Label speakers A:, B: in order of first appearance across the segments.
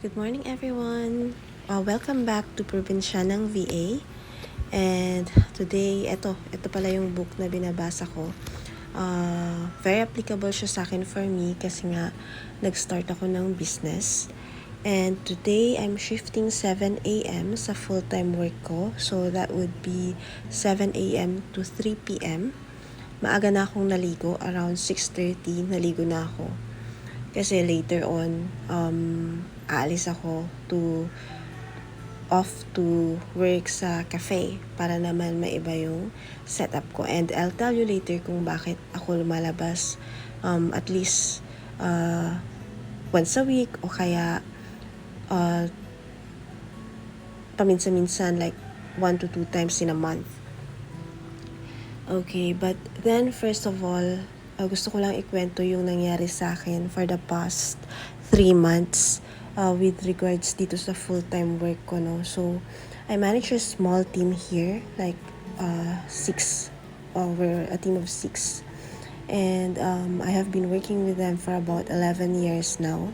A: Good morning everyone! Uh, welcome back to Probinsya ng VA. And today, ito, ito pala yung book na binabasa ko. Uh, very applicable siya sa akin for me kasi nga nag-start ako ng business. And today, I'm shifting 7 a.m. sa full-time work ko. So that would be 7 a.m. to 3 p.m. Maaga na akong naligo. Around 6.30, naligo na ako. Kasi later on, um, aalis ako to off to work sa cafe para naman maiba yung setup ko. And I'll tell you later kung bakit ako lumalabas um, at least uh, once a week o kaya uh, paminsan-minsan like one to two times in a month. Okay, but then first of all, uh, gusto ko lang ikwento yung nangyari sa akin for the past three months uh, with regards dito sa full-time work ko, no? So, I manage a small team here, like uh, six, uh, we're a team of six. And um, I have been working with them for about 11 years now.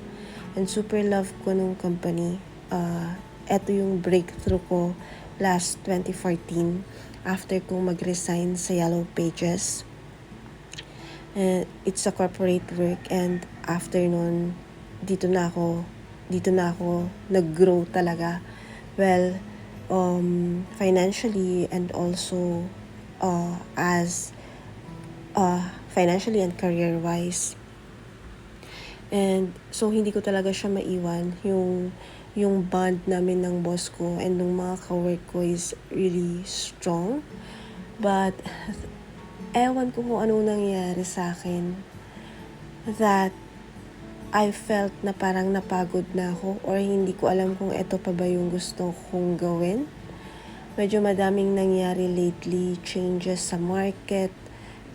A: And super love ko nung company. Uh, eto yung breakthrough ko last 2014 after kong mag-resign sa Yellow Pages. And it's a corporate work and after nun, dito na ako, dito na ako nag-grow talaga. Well, um, financially and also uh, as uh, financially and career-wise. And so hindi ko talaga siya maiwan yung yung bond namin ng boss ko and ng mga ka-work ko is really strong. But ewan ko kung anong nangyari sa akin that I felt na parang napagod na ako or hindi ko alam kung ito pa ba yung gusto kong gawin. Medyo madaming nangyari lately, changes sa market,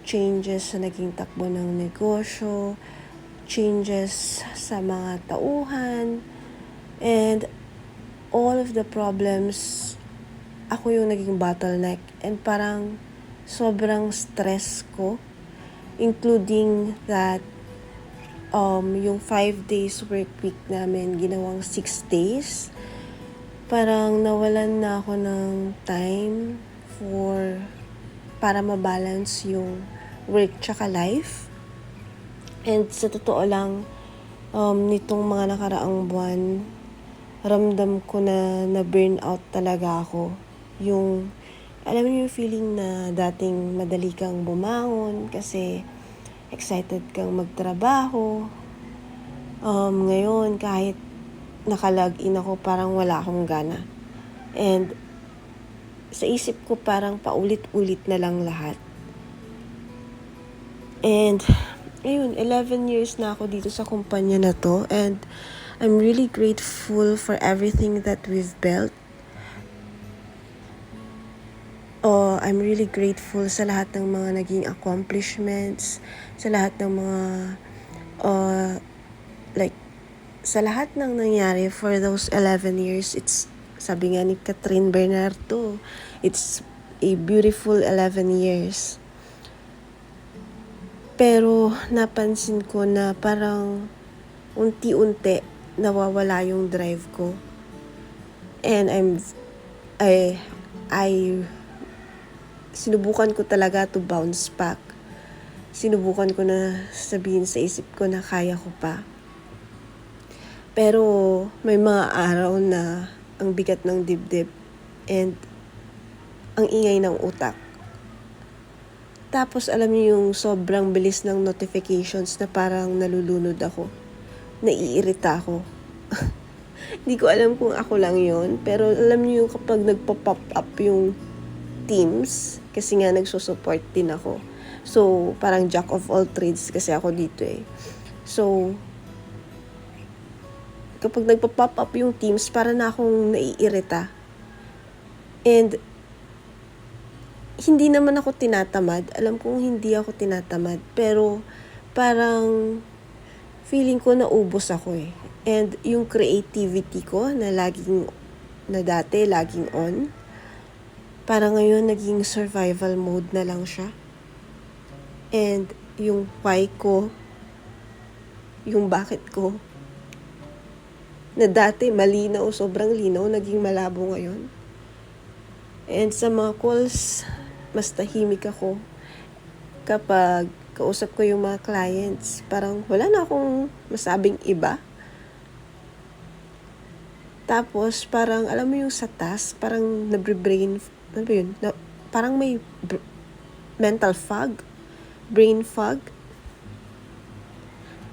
A: changes sa naging takbo ng negosyo, changes sa mga tauhan, and all of the problems, ako yung naging bottleneck. And parang sobrang stress ko, including that um, yung five days work week namin, ginawang six days. Parang nawalan na ako ng time for para mabalance yung work tsaka life. And sa totoo lang, um, nitong mga nakaraang buwan, ramdam ko na na-burn out talaga ako. Yung, alam niyo yung feeling na dating madali kang bumangon kasi excited kang magtrabaho. Um, ngayon, kahit nakalag in ako, parang wala akong gana. And sa isip ko parang paulit-ulit na lang lahat. And ayun, 11 years na ako dito sa kumpanya na to and I'm really grateful for everything that we've built. I'm really grateful sa lahat ng mga naging accomplishments, sa lahat ng mga uh, like sa lahat ng nangyari for those 11 years. It's sabi nga ni Catherine Bernardo, it's a beautiful 11 years. Pero napansin ko na parang unti-unti nawawala yung drive ko. And I'm I I sinubukan ko talaga to bounce back. Sinubukan ko na sabihin sa isip ko na kaya ko pa. Pero may mga araw na ang bigat ng dibdib and ang ingay ng utak. Tapos alam niyo yung sobrang bilis ng notifications na parang nalulunod ako. Naiirita ako. Hindi ko alam kung ako lang yon pero alam niyo yung kapag nagpo-pop up yung teams, kasi nga nagsusupport din ako. So, parang jack of all trades kasi ako dito eh. So, kapag nagpa-pop up yung teams, para na akong naiirita. And, hindi naman ako tinatamad. Alam kong hindi ako tinatamad. Pero, parang, feeling ko naubos ako eh. And, yung creativity ko na laging, na dati, laging on, para ngayon naging survival mode na lang siya. And, yung why ko, yung bakit ko, na dati malinaw, sobrang linaw, naging malabo ngayon. And sa mga calls, mas tahimik ako kapag kausap ko yung mga clients. Parang wala na akong masabing iba. Tapos, parang, alam mo yung sa task, parang nabre-brain, ano ba yun? Na, parang may br- mental fog, brain fog.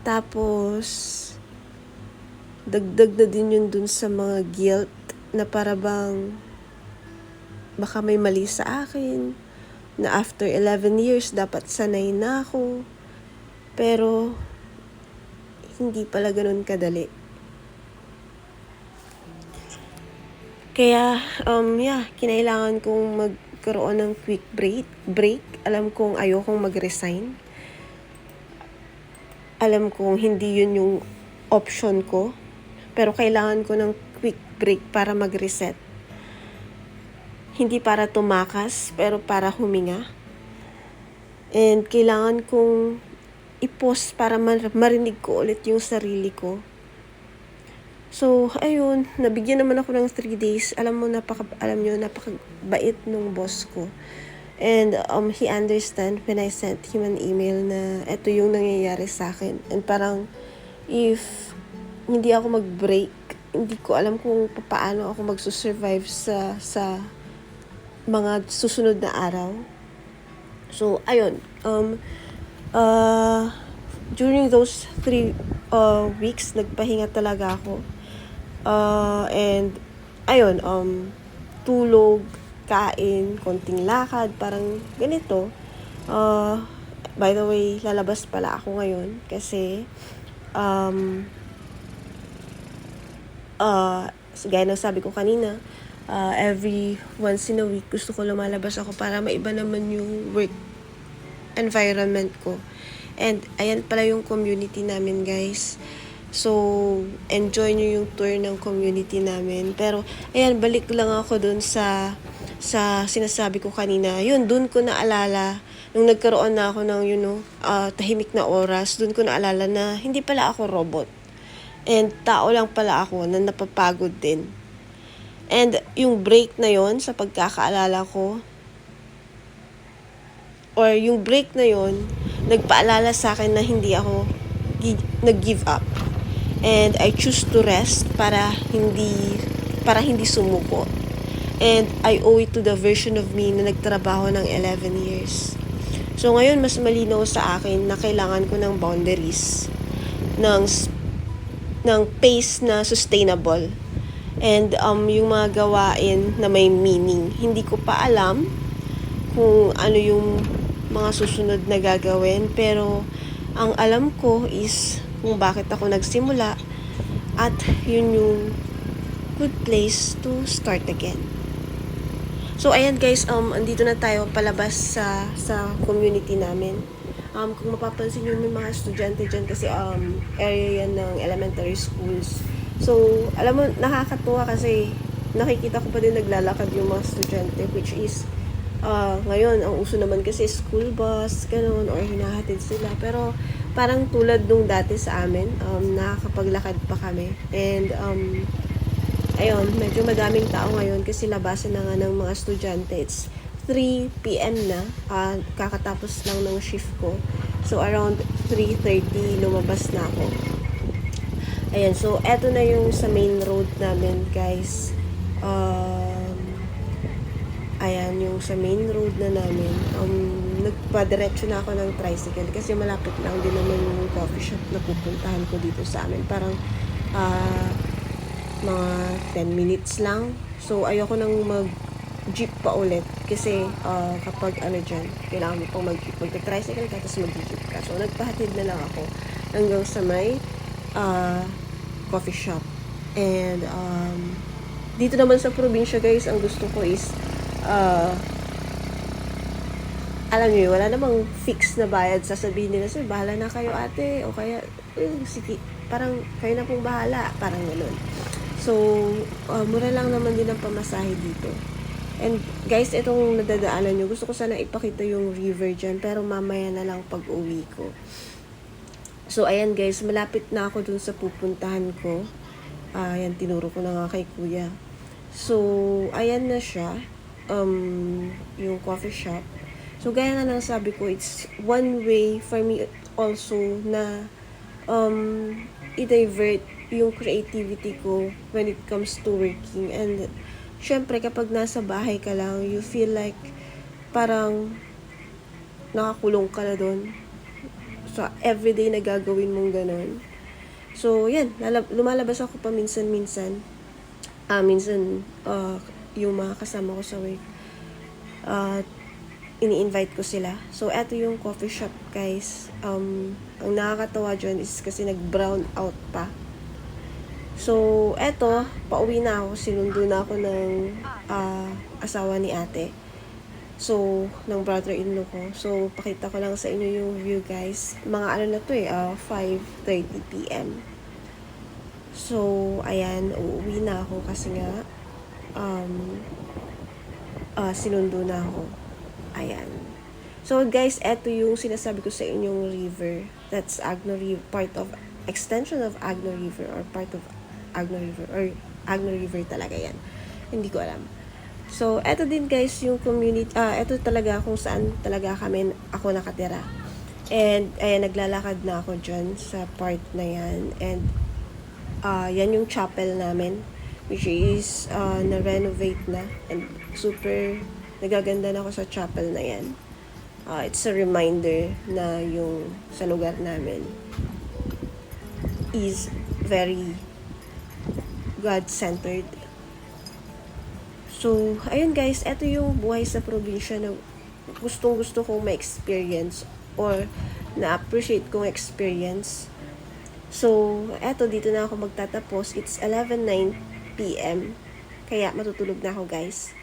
A: Tapos, dagdag na din yun dun sa mga guilt na para bang baka may mali sa akin, na after 11 years dapat sanay na ako. Pero, hindi pala ganun kadali. Kaya, um, yeah, kinailangan kong magkaroon ng quick break. break. Alam kong ayokong mag-resign. Alam kong hindi yun yung option ko. Pero kailangan ko ng quick break para mag-reset. Hindi para tumakas, pero para huminga. And kailangan kong i-pause para mar- marinig ko ulit yung sarili ko. So, ayun, nabigyan naman ako ng 3 days. Alam mo, napaka, alam nyo, napakabait nung boss ko. And um, he understand when I sent him an email na eto yung nangyayari sa akin. And parang, if hindi ako mag-break, hindi ko alam kung paano ako magsusurvive sa, sa mga susunod na araw. So, ayun, um, uh, during those three uh, weeks, nagpahinga talaga ako. Uh, and, ayun, um, tulog, kain, konting lakad, parang ganito. Uh, by the way, lalabas pala ako ngayon kasi, um, uh, gaya ng sabi ko kanina, uh, every once in a week, gusto ko lumalabas ako para maiba naman yung work environment ko. And, ayan pala yung community namin, guys. So, enjoy nyo yung tour ng community namin. Pero, ayan, balik lang ako dun sa, sa sinasabi ko kanina. Yun, dun ko naalala, nung nagkaroon na ako ng, you know, uh, tahimik na oras, dun ko naalala na hindi pala ako robot. And tao lang pala ako na napapagod din. And yung break na yon sa pagkakaalala ko, or yung break na yon nagpaalala sa akin na hindi ako gi- nag-give up. And I choose to rest para hindi para hindi sumuko. And I owe it to the version of me na nagtrabaho ng 11 years. So ngayon mas malinaw sa akin na kailangan ko ng boundaries ng ng pace na sustainable and um, yung mga gawain na may meaning. Hindi ko pa alam kung ano yung mga susunod na gagawin pero ang alam ko is kung bakit ako nagsimula at yun yung good place to start again. So ayan guys, um andito na tayo palabas sa sa community namin. Um kung mapapansin niyo may mga estudyante diyan kasi um area yan ng elementary schools. So alam mo nakakatuwa kasi nakikita ko pa din naglalakad yung mga estudyante which is uh, ngayon ang uso naman kasi school bus ganun or hinahatid sila pero parang tulad nung dati sa amin um, nakakapaglakad pa kami and um, ayun, medyo madaming tao ngayon kasi labasan na nga ng mga estudyante. It's 3 p.m. na, uh, kakatapos lang ng shift ko. So, around 3.30, lumabas na ako. Ayan, so, eto na yung sa main road namin, guys. Um, ayan, yung sa main road na namin. Um, nagpa-diretso na ako ng tricycle kasi malapit lang din naman yung coffee shop na pupuntahan ko dito sa amin. Parang, ah, mga 10 minutes lang. So, ayoko nang mag-jeep pa ulit. Kasi, uh, kapag ano dyan, kailangan mo pang mag-jeep. Magka-tricycle ka, tapos mag-jeep ka. So, nagpahatid na lang ako hanggang sa may uh, coffee shop. And, um, dito naman sa probinsya, guys, ang gusto ko is, uh, alam niyo, wala namang fix na bayad. Sasabihin nila, sir, bahala na kayo ate. O kaya, eh, sige, parang kayo na pong bahala. Parang gano'n. So, uh, mura lang naman din ang pamasahe dito. And guys, itong nadadaanan nyo, gusto ko sana ipakita yung river dyan, pero mamaya na lang pag uwi ko. So, ayan guys, malapit na ako dun sa pupuntahan ko. Ah, yan, tinuro ko na nga kay kuya. So, ayan na siya. Um, yung coffee shop. So, gaya nga ng sabi ko, it's one way for me also na um, i-divert yung creativity ko when it comes to working. And, syempre, kapag nasa bahay ka lang, you feel like parang nakakulong ka na doon. So, everyday na gagawin mong ganun. So, yan. lumalabas ako pa minsan-minsan. Ah, minsan, ah, yung mga kasama ko sa work. Ah, ini-invite ko sila. So, eto yung coffee shop, guys. Um, ang nakakatawa dyan is kasi nag-brown out pa. So, eto, pauwi na ako. Sinundo na ako ng ah, asawa ni ate. So, ng brother-in-law ko. So, pakita ko lang sa inyo yung view, guys. Mga ano na to eh, ah, 5.30pm. So, ayan, uuwi na ako kasi nga, um, ah, sinundo na ako. Ayan. So, guys, eto yung sinasabi ko sa inyong river. That's Agno River, part of, extension of Agno River or part of Agno River or Agno River talaga yan. Hindi ko alam. So, eto din guys yung community, ah, eto talaga kung saan talaga kami, ako nakatira. And, ayan, naglalakad na ako dyan sa part na yan. And, ah, yan yung chapel namin, which is, ah, na-renovate na. And, super, nagaganda na ako sa chapel na yan. Ah, it's a reminder na yung sa lugar namin is very God-centered. So, ayun guys, eto yung buhay sa probinsya na gustong gusto kong ma-experience or na-appreciate kong experience. So, eto, dito na ako magtatapos. It's 11.09 p.m. Kaya matutulog na ako guys.